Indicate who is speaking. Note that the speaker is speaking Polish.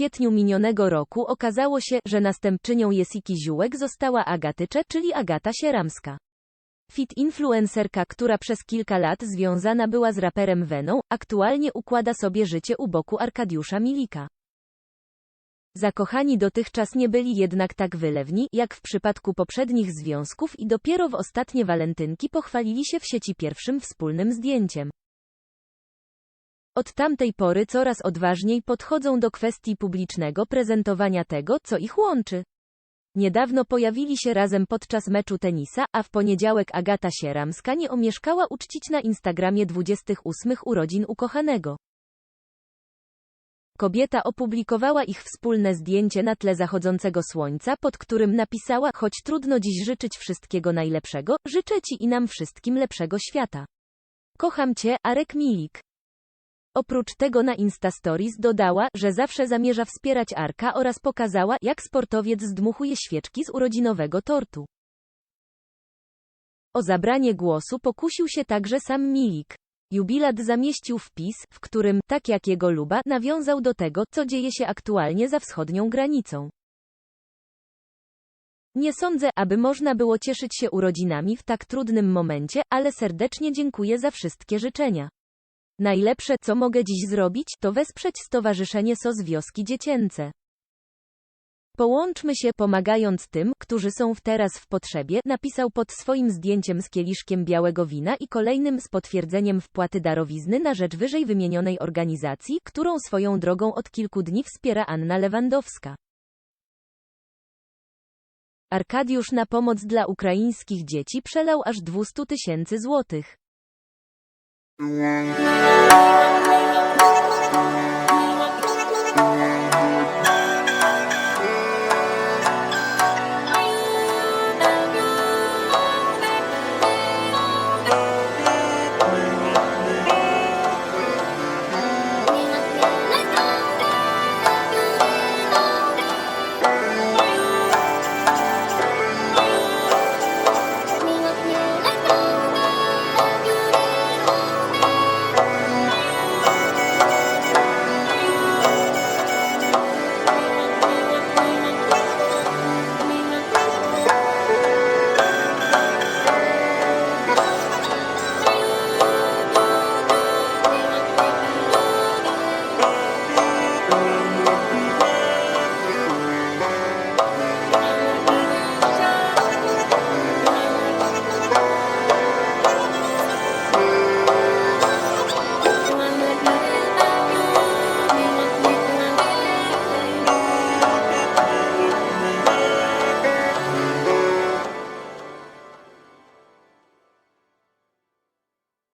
Speaker 1: kwietniu minionego roku okazało się, że następczynią Jesiki Ziółek została Agatycze, czyli Agata Sieramska. Fit influencerka, która przez kilka lat związana była z raperem Veną, aktualnie układa sobie życie u boku Arkadiusza Milika. Zakochani dotychczas nie byli jednak tak wylewni, jak w przypadku poprzednich związków i dopiero w ostatnie walentynki pochwalili się w sieci pierwszym wspólnym zdjęciem. Od tamtej pory coraz odważniej podchodzą do kwestii publicznego prezentowania tego, co ich łączy. Niedawno pojawili się razem podczas meczu tenisa, a w poniedziałek Agata Sieramska nie omieszkała uczcić na Instagramie 28 urodzin ukochanego. Kobieta opublikowała ich wspólne zdjęcie na tle zachodzącego słońca, pod którym napisała: Choć trudno dziś życzyć wszystkiego najlepszego, życzę ci i nam wszystkim lepszego świata. Kocham cię, Arek Milik. Oprócz tego na Instastories dodała, że zawsze zamierza wspierać Arka oraz pokazała, jak sportowiec zdmuchuje świeczki z urodzinowego tortu. O zabranie głosu pokusił się także sam Milik. Jubilat zamieścił wpis, w którym, tak jak jego luba, nawiązał do tego, co dzieje się aktualnie za wschodnią granicą. Nie sądzę, aby można było cieszyć się urodzinami w tak trudnym momencie, ale serdecznie dziękuję za wszystkie życzenia. Najlepsze, co mogę dziś zrobić, to wesprzeć Stowarzyszenie SOS Wioski Dziecięce. Połączmy się pomagając tym, którzy są teraz w potrzebie, napisał pod swoim zdjęciem z kieliszkiem białego wina i kolejnym z potwierdzeniem wpłaty darowizny na rzecz wyżej wymienionej organizacji, którą swoją drogą od kilku dni wspiera Anna Lewandowska. Arkadiusz na pomoc dla ukraińskich dzieci przelał aż 200 tysięcy złotych. Mm-hmm.